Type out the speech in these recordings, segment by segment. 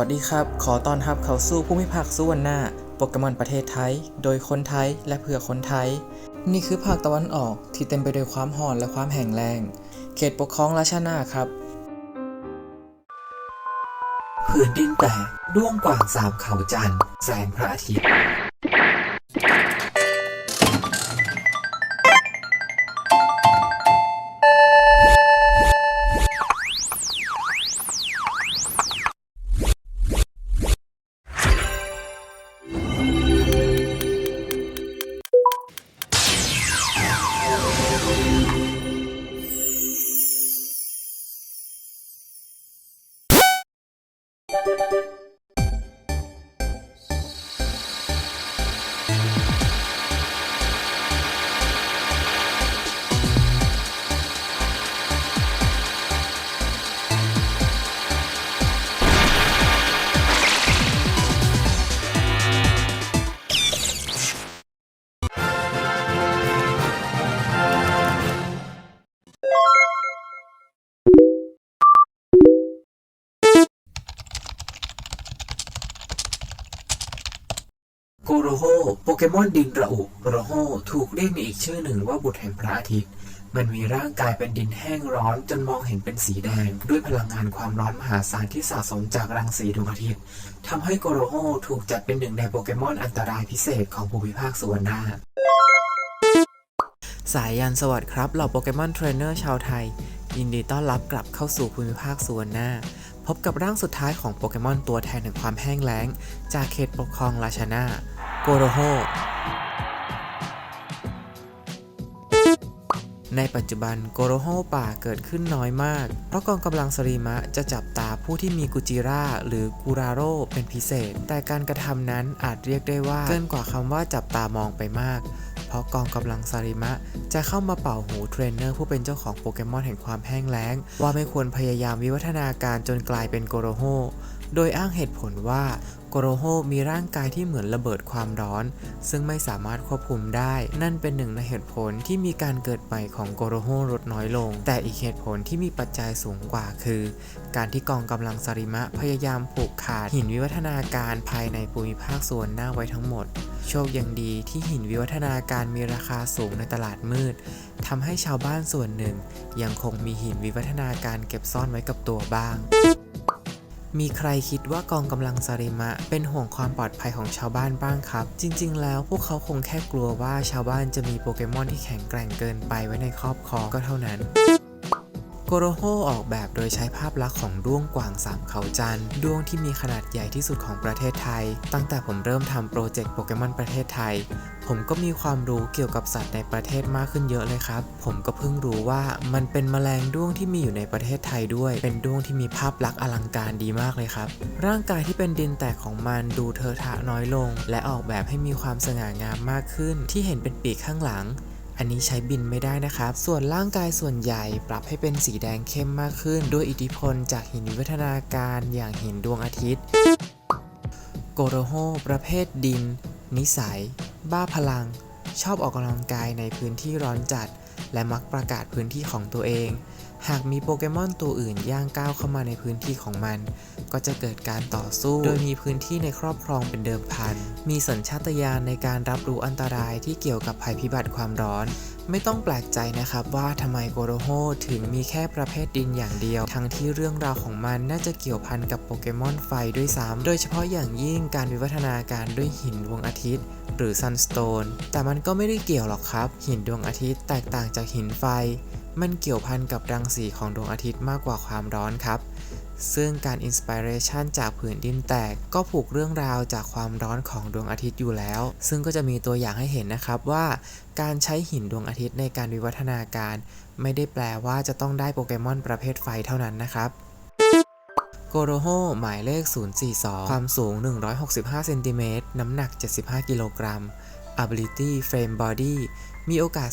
สวัสดีครับ ขอต้อนรับเข้าสู่ภูมิภาคสุวรรณาโปเกมอนประเทศไทย โดยคนไทยและเพื่อคนไทย นี่คือภาคตะวันออกที่เต็มไปด้วยความห่อนและความแห่งแรง เขตปกครองราชานาครับผืนดินแตกด้วงกว่างสามเขาจันทร์แสงพระอาทิตย์ โกโรโฮโปเกมอนดินระอุโกโรโฮถูกเรียกในอีกชื่อหนึ่งว่าบุตรแห่งพระอาทิตย์ มันมีร่างกายเป็นดินแห้งร้อนจนมองเห็นเป็นสีแดง ด้วยพลังงานความร้อนมหาศาลที่สะสมจากรังสีดวงอาทิตย์ทำให้โกโรโฮถูกจัดเป็นหนึ่งในโปเกมอนอันตรายพิเศษของภูมิภาคสุวรรณาสายยันสวัสดีครับเหล่าโปเกมอนเทรนเนอร์ชาวไทย ยินดีต้อนรับกลับเข้าสู่ภูมิภาคสุวรรณาพบกับร่างสุดท้ายของโปเกมอนตัวแทนแห่งความแห้งแล้ง จากเขตปกครองราชนา โกโรโฮในปัจจุบันโกโรโฮป่าเกิดขึ้นน้อยมาก เพราะกองกำลังสรีมะจะจับตาผู้ที่มีกุจิราหรือกูราโรเป็นพิเศษ แต่การกระทำนั้นอาจเรียกได้ว่าเกินกว่าคำว่าจับตามองไปมาก เพราะกองกำลังสริมะ จะเข้ามาเป่าหูเทรนเนอร์ผู้เป็นเจ้าของโปเกมอนแห่งความแห้งแล้ง ว่าไม่ควรพยายามวิวัฒนาการจนกลายเป็นโกโรโฮโดยอ้างเหตุผลว่า โกโรโฮมีร่างกายที่เหมือนระเบิดความร้อน ซึ่งไม่สามารถควบคุมได้ นั่นเป็นหนึ่งในเหตุผลที่มีการเกิดใหม่ของโกโรโฮลดน้อยลง แต่อีกเหตุผลที่มีปัจจัยสูงกว่าคือ การที่กองกำลังสริมะพยายามผูกขาดหินวิวัฒนาการภายในภูมิภาคส่วนหน้าไว้ทั้งหมด โชคยังดีที่หินวิวัฒนาการมีราคาสูงในตลาดมืดทำให้ชาวบ้านส่วนหนึ่ง ยังคงมีหินวิวัฒนาการเก็บซ่อนไว้กับตัวบ้าง มีใครคิดว่ากองกำลังซาริมะ เป็นห่วงความปลอดภัยของชาวบ้านบ้างครับ จริง ๆ แล้วพวกเขาคงแค่กลัวว่าชาวบ้านจะมีโปเกมอนที่แข็งแกร่งเกินไปไว้ในครอบครองก็เท่านั้น โกโรโฮออกแบบโดยใช้ภาพลักษณ์ของด้วงกว่างสามเขาจันด้วงที่มีขนาดใหญ่ที่สุดของประเทศไทย ตั้งแต่ผมเริ่มทำโปรเจกต์โปเกมอนประเทศไทย ผมก็มีความรู้เกี่ยวกับสัตว์ในประเทศมากขึ้นเยอะเลยครับ ผมก็เพิ่งรู้ว่ามันเป็นแมลงด้วงที่มีอยู่ในประเทศไทยด้วย เป็นด้วงที่มีภาพลักษณ์อลังการดีมากเลยครับ ร่างกายที่เป็นดินแตกของมันดูเทอะทะน้อยลง และออกแบบให้มีความสง่างามมากขึ้น ที่เห็นเป็นปีกข้างหลัง อันนี้ใช้บินไม่ได้นะครับ ส่วนร่างกายส่วนใหญ่ปรับให้เป็นสีแดงเข้มมากขึ้น ด้วยอิทธิพลจากหินวิวัฒนาการอย่างหินดวงอาทิตย์ โกโรโฮประเภทดิน นิสัย บ้าพลัง ชอบออกกำลังกายในพื้นที่ร้อนจัด และมักประกาศพื้นที่ของตัวเอง หากมีโปเกมอนตัวอื่นย่างก้าวเข้ามาในพื้นที่ของมัน ก็จะเกิดการต่อสู้ โดยมีพื้นที่ในครอบครองเป็นเดิมพัน มีสัญชาตญาณในการรับรู้อันตรายที่เกี่ยวกับภัยพิบัติความร้อน ไม่ต้องแปลกใจนะครับว่าทำไมโกโรโฮถึงมีแค่ประเภทดินอย่างเดียว ทั้งที่เรื่องราวของมันน่าจะเกี่ยวพันกับโปเกมอนไฟด้วยซ้ำโดยเฉพาะอย่างยิ่งการวิวัฒนาการด้วยหินดวงอาทิตย์ หรือซันสโตนแต่มันก็ไม่ได้เกี่ยวหรอกครับ หินดวงอาทิตย์แตกต่างจากหินไฟ มันเกี่ยวพันกับรังสีของดวงอาทิตย์มากกว่าความร้อนครับ ซึ่งการอินสปิเรชันจากผืนดินแตก ก็ผูกเรื่องราวจากความร้อนของดวงอาทิตย์อยู่แล้ว ซึ่งก็จะมีตัวอย่างให้เห็นนะครับว่า การใช้หินดวงอาทิตย์ในการวิวัฒนาการ ไม่ได้แปลว่าจะต้องได้โปเกมอนประเภทไฟเท่านั้นนะครับโกโรโฮหมายเลข 042 ความสูง 165 เซนติเมตร น้ำหนัก 75 กิโลกรัม Ability Frame Body มีโอกาส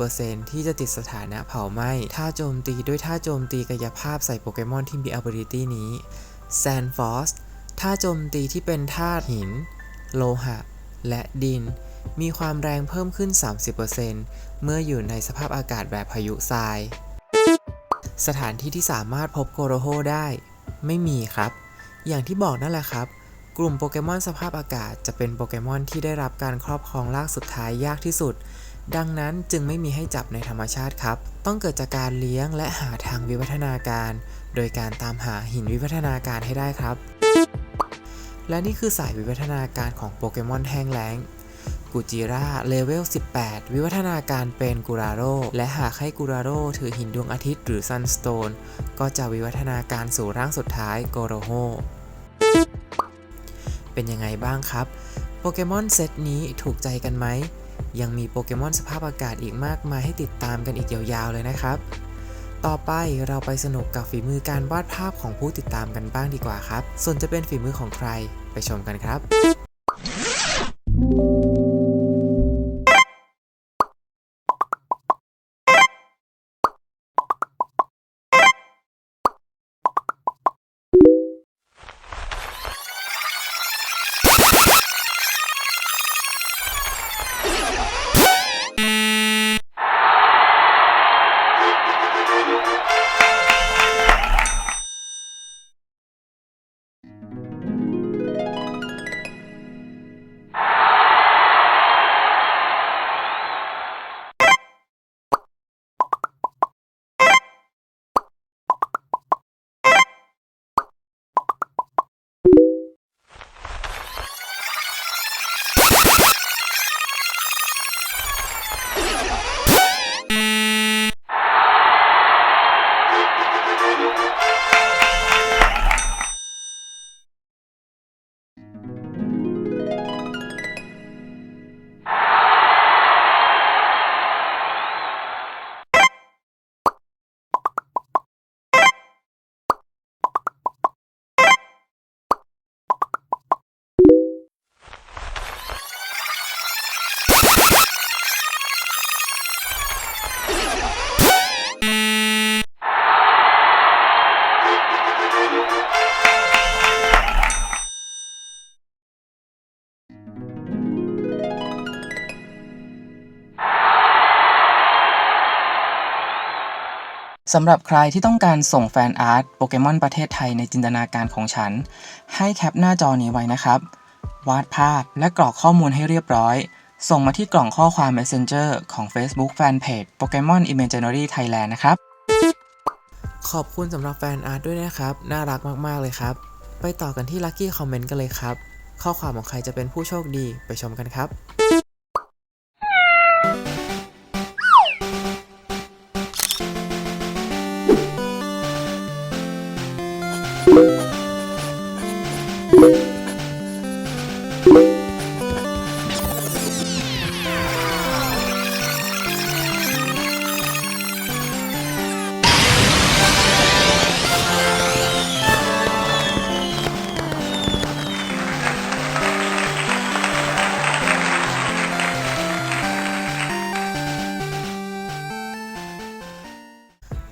30%ที่จะติดสถานะเผาไหม้ถ้าโจมตีด้วยท่าโจมตีกายภาพใส่โปเกมอนที่มี Ability นี้ Sand Force ท่าโจมตีที่เป็นธาตุหิน โลหะ และดิน มีความแรงเพิ่มขึ้น 30%เมื่ออยู่ในสภาพอากาศแบบพายุทราย สถานที่ที่สามารถพบโกโรโฮได้ ไม่มีครับ อย่างที่บอกนั่นแหละครับ กลุ่มโปเกมอนสภาพอากาศจะเป็นโปเกมอนที่ได้รับการครอบครองร่างสุดท้ายยากที่สุด ดังนั้นจึงไม่มีให้จับในธรรมชาติครับ ต้องเกิดจากการเลี้ยงและหาทางวิวัฒนาการ โดยการตามหาหินวิวัฒนาการให้ได้ครับ และนี่คือสายวิวัฒนาการของโปเกมอนแห้งแล้งกูจิราเลเวล 18 วิวัฒนาการเป็นกูราโรและหากให้กูราโรถือหินดวงอาทิตย์หรือซันสโตนก็จะวิวัฒนาการสู่ร่างสุดท้ายโกโรโฮ เป็นยังไงบ้างครับ โปเกมอนเซตนี้ถูกใจกันไหม ยังมีโปเกมอนสภาพอากาศอีกมากมายให้ติดตามกันอีกยาวๆเลยนะครับ ต่อไปเราไปสนุกกับฝีมือการวาดภาพของผู้ติดตามกันบ้างดีกว่าครับ ส่วนจะเป็นฝีมือของใครไปชมกันครับ สำหรับใครที่ต้องการส่งแฟนอาร์ตโปเกมอนประเทศไทยในจินตนาการของฉัน ให้แคปหน้าจอนี้ไว้นะครับ วาดภาพและกรอกข้อมูลให้เรียบร้อย ส่งมาที่กล่องข้อความ Messenger ของ Facebook Fanpage Pokemon Imaginary Thailand นะครับ ขอบคุณสำหรับแฟนอาร์ตด้วยนะครับ น่ารักมากๆเลยครับ ไปต่อกันที่ Lucky Comment กันเลยครับ ข้อความของใครจะเป็นผู้โชคดีไปชมกันครับ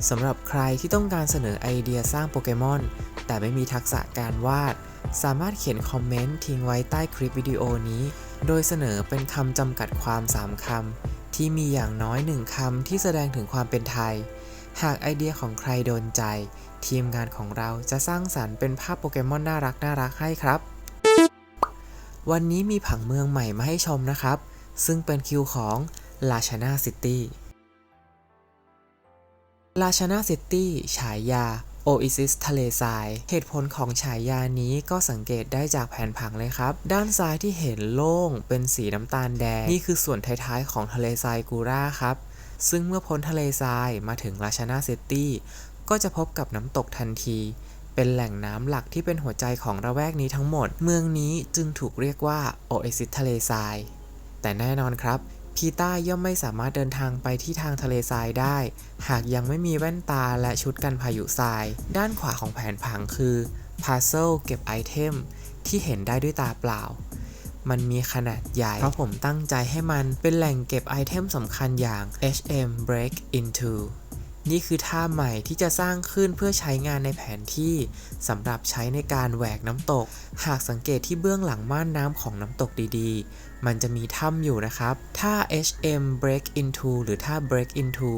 สำหรับใครที่ต้องการเสนอไอเดียสร้างโปเกมอน แต่ไม่มีทักษะการวาด สามารถเขียนคอมเมนต์ทิ้งไว้ใต้คลิปวิดีโอนี้ โดยเสนอเป็นคำจำกัดความ 3 คำ ที่มีอย่างน้อย 1 คำที่แสดงถึงความเป็นไทย หากไอเดียของใครโดนใจ ทีมงานของเราจะสร้างสรรค์เป็นภาพโปเกมอนน่ารักน่ารักให้ครับ วันนี้มีผังเมืองใหม่มาให้ชมนะครับ ซึ่งเป็นคิวของลาชานาซิตี้ ราชนาซิตี้ ฉายา Oasis ทะเลทราย เหตุผลของฉายานี้ก็สังเกตได้จากแผนผังเลยครับ ด้านซ้ายที่เห็นโล่งเป็นสีน้ำตาลแดง นี่คือส่วนท้ายๆของทะเลทรายกูราครับ ซึ่งเมื่อพ้นทะเลทรายมาถึงราชนาซิตี้ ก็จะพบกับน้ำตกทันที เป็นแหล่งน้ำหลักที่เป็นหัวใจของระแวกนี้ทั้งหมด เมืองนี้จึงถูกเรียกว่า Oasis ทะเลทราย แต่แน่นอนครับ พีต้าย่อมไม่สามารถเดินทางไปที่ทางทะเลทรายได้ หากยังไม่มีแว่นตาและชุดกันพายุทราย ด้านขวาของแผนผังคือพา z เซลเก็บไอเทมที่เห็นได้ด้วยตาเปล่า มันมีขนาดใหญ่ เพราะผมตั้งใจให้มันเป็นแหล่งเก็บไอเทมสำคัญอย่าง HM Break Into นี่คือท่าใหม่ที่จะสร้างขึ้นเพื่อใช้งานในแผนที่สำหรับใช้ในการแหวกน้ำตก หากสังเกตที่เบื้องหลังม่านน้ำของน้ำตกดีๆ มันจะมีถ้ำอยู่นะครับ ถ้า HM break into หรือถ้า break into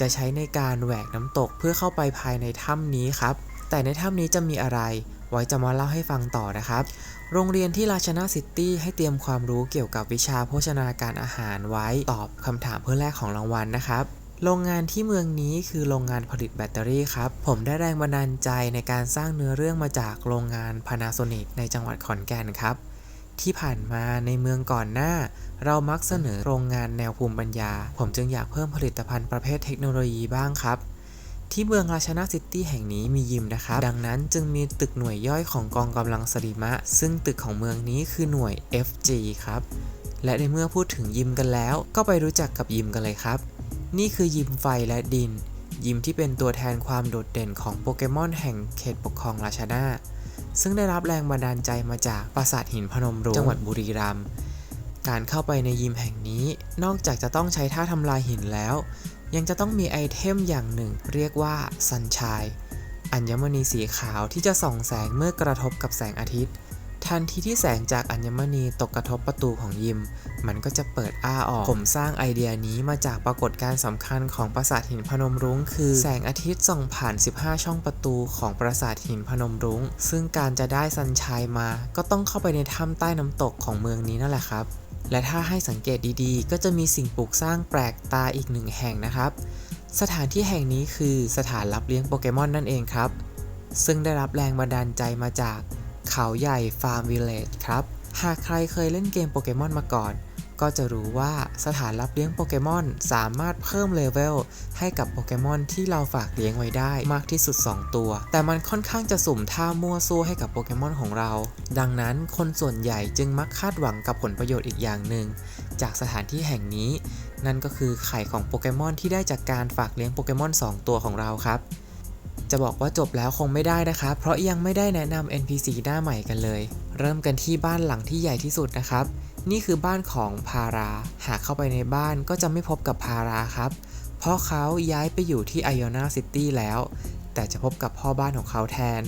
จะใช้ในการแหวกน้ำตกเพื่อเข้าไปภายในถ้ำนี้ครับ แต่ในถ้ำนี้จะมีอะไรไว้จะมาเล่าให้ฟังต่อนะครับ โรงเรียนที่ราชนาซิตี้ให้เตรียมความรู้เกี่ยวกับวิชาโภชนาการอาหารไว้ตอบคำถามเพื่อแลกของรางวัลนะครับ โรงงานที่เมืองนี้คือโรงงานผลิตแบตเตอรี่ครับ ผมได้แรงบันดาลใจในการสร้างเนื้อเรื่องมาจากโรงงาน Panasonic ในจังหวัดขอนแก่นครับ ที่ผ่านมาในเมืองก่อนหน้า เรามักเสนอโรงงานแนวภูมิปัญญา ผมจึงอยากเพิ่มผลิตภัณฑ์ประเภทเทคโนโลยีบ้างครับ ที่เมืองราชนาซิตี้แห่งนี้มียิมนะครับ ดังนั้นจึงมีตึกหน่วยย่อยของกองกำลังสริมะ ซึ่งตึกของเมืองนี้คือหน่วย FG ครับ และในเมื่อพูดถึงยิมกันแล้ว ก็ไปรู้จักกับยิมกันเลยครับ นี่คือยิมไฟและดิน ยิมที่เป็นตัวแทนความโดดเด่นของโปเกมอนแห่งเขตปกครองราชนา ซึ่งได้รับแรงบันดาลใจมาจากปราสาทหินพนมรุ้งจังหวัดบุรีรัมย์การเข้าไปในยิมแห่งนี้ นอกจากจะต้องใช้ท่าทำลายหินแล้ว ยังจะต้องมีไอเทมอย่างหนึ่ง เรียกว่าซันชายอัญมณีสีขาวที่จะส่องแสงเมื่อกระทบกับแสงอาทิตย์ ทันทีที่แสงจากอัญมณีตกกระทบประตูของยิม มันก็จะเปิดอ้าออก ผมสร้างไอเดียนี้มาจากปรากฏการณ์สำคัญของปราสาทหินพนมรุ้ง คือแสงอาทิตย์ส่องผ่าน 15 ช่องประตูของปราสาทหินพนมรุ้ง ซึ่งการจะได้ซันชายมา ก็ต้องเข้าไปในถ้ำใต้น้ำตกของเมืองนี้นั่นแหละครับ และถ้าให้สังเกตดีๆ ก็จะมีสิ่งปลูกสร้างแปลกตาอีกหนึ่งแห่งนะครับ สถานที่แห่งนี้คือสถานรับเลี้ยงโปเกมอนนั่นเองครับ ซึ่งได้รับแรงบันดาลใจมาจาก เขาใหญ่ฟาร์มวิลเลจครับ หากใครเคยเล่นเกมโปเกมอนมาก่อน ก็จะรู้ว่าสถานรับเลี้ยงโปเกมอนสามารถเพิ่มเลเวลให้กับโปเกมอนที่เราฝากเลี้ยงไว้ได้มากที่สุด 2 ตัว แต่มันค่อนข้างจะสุ่มท่ามั่วสู้ให้กับโปเกมอนของเรา ดังนั้นคนส่วนใหญ่จึงมักคาดหวังกับผลประโยชน์อีกอย่างหนึ่งจากสถานที่แห่งนี้ นั่นก็คือไข่ของโปเกมอนที่ได้จากการฝากเลี้ยงโปเกมอน2 ตัวของเราครับ จะบอกว่าจบแล้วคงไม่ได้นะครับเพราะยังไม่ได้แนะนำ NPC หน้าใหม่กันเลย เริ่มกันที่บ้านหลังที่ใหญ่ที่สุดนะครับ นี่คือบ้านของพารา หากเข้าไปในบ้านก็จะไม่พบกับพาราครับ เพราะเขาย้ายไปอยู่ที่ไอ o อนาซิตี้แล้ว แต่จะพบกับพ่อบ้านของเขาแทน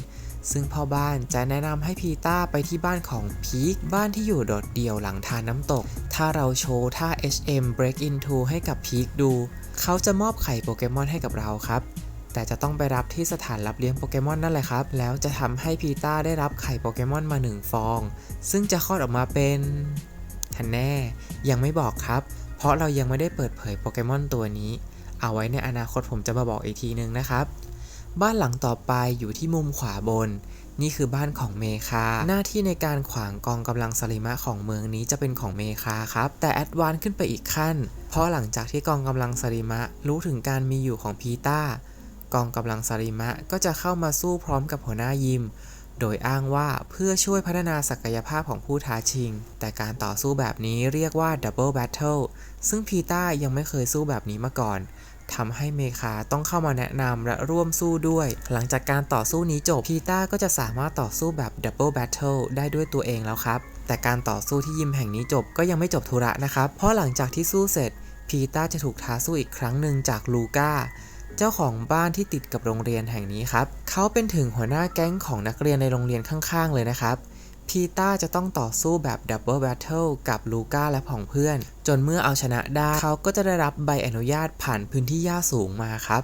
ซึ่งพ่อบ้านจะแนะนำให้พีต้าไปที่บ้านของพีคบ้านที่อยู่โดดเดี่ยวหลังทานน้ำตก ถ้าเราโชว์ท่า HM Break Into ให้กับพีคดู เขาจะมอบไข่โปเกมอนให้กับเราครับ แต่จะต้องไปรับที่สถานรับเลี้ยงโปเกมอนนั่นแหละครับ แล้วจะทำให้พีต้าได้รับไข่โปเกมอนมา 1 ฟอง ซึ่งจะคลอดออกมาเป็นทันแน่ ยังไม่บอกครับ เพราะเรายังไม่ได้เปิดเผยโปเกมอนตัวนี้ เอาไว้ในอนาคตผมจะมาบอกอีกทีนึงนะครับ บ้านหลังต่อไปอยู่ที่มุมขวาบน นี่คือบ้านของเมคา หน้าที่ในการขวางกองกำลังสลิมะของเมืองนี้จะเป็นของเมคาครับ แต่แอดวานขึ้นไปอีกขั้น เพราะหลังจากที่กองกำลังสลิมะรู้ถึงการมีอยู่ของพีต้า กองกำลังสลิมะก็จะเข้ามาสู้พร้อมกับหัวหน้ายิม โดยอ้างว่าเพื่อช่วยพัฒนาศักยภาพของผู้ท้าชิง แต่การต่อสู้แบบนี้เรียกว่า Double Battle ซึ่งพีต้ายังไม่เคยสู้แบบนี้มาก่อนทำให้เมคาต้องเข้ามาแนะนำและร่วมสู้ด้วย หลังจากการต่อสู้นี้จบ พีต้าก็จะสามารถต่อสู้แบบ Double Battle ได้ด้วยตัวเองแล้วครับ แต่การต่อสู้ที่ยิมแห่งนี้จบก็ยังไม่จบธุระนะครับ เพราะหลังจากที่สู้เสร็จ พีต้าจะถูกท้าสู้อีกครั้งหนึ่งจากลูก้า เจ้าของบ้านที่ติดกับโรงเรียนแห่งนี้ครับ เขาเป็นถึงหัวหน้าแก๊งของนักเรียนในโรงเรียนข้างๆ เลยนะครับ พีต้าจะต้องต่อสู้แบบดับเบิลแบทเทิลกับลูก้าและผองเพื่อน จนเมื่อเอาชนะได้ เขาก็จะได้รับใบอนุญาตผ่านพื้นที่หญ้าสูงมาครับ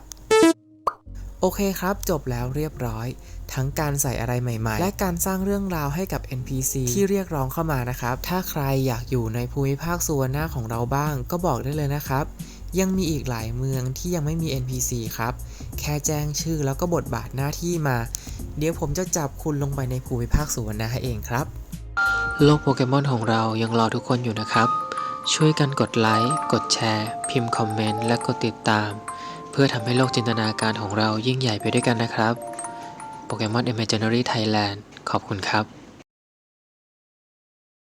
โอเคครับ จบแล้วเรียบร้อย ทั้งการใส่อะไรใหม่ๆ และการสร้างเรื่องราวให้กับ NPC ที่เรียกร้องเข้ามานะครับ ถ้าใครอยากอยู่ในภูมิภาคสุวรรณาของเราบ้าง ก็บอกได้เลยนะครับ ยังมีอีกหลายเมืองที่ยังไม่มี NPC ครับ แค่แจ้งชื่อแล้วก็บทบาทหน้าที่มา เดี๋ยวผมจะจับคุณลงไปในภูมิภาคสุวรรณาเองครับ โลกโปเกมอนของเรายังรอทุกคนอยู่นะครับ ช่วยกันกดไลค์ กดแชร์ พิมพ์คอมเมนต์ และกดติดตาม เพื่อทำให้โลกจินตนาการของเรายิ่งใหญ่ไปด้วยกันนะครับโปเกมอน Imaginary Thailand ขอบคุณครับ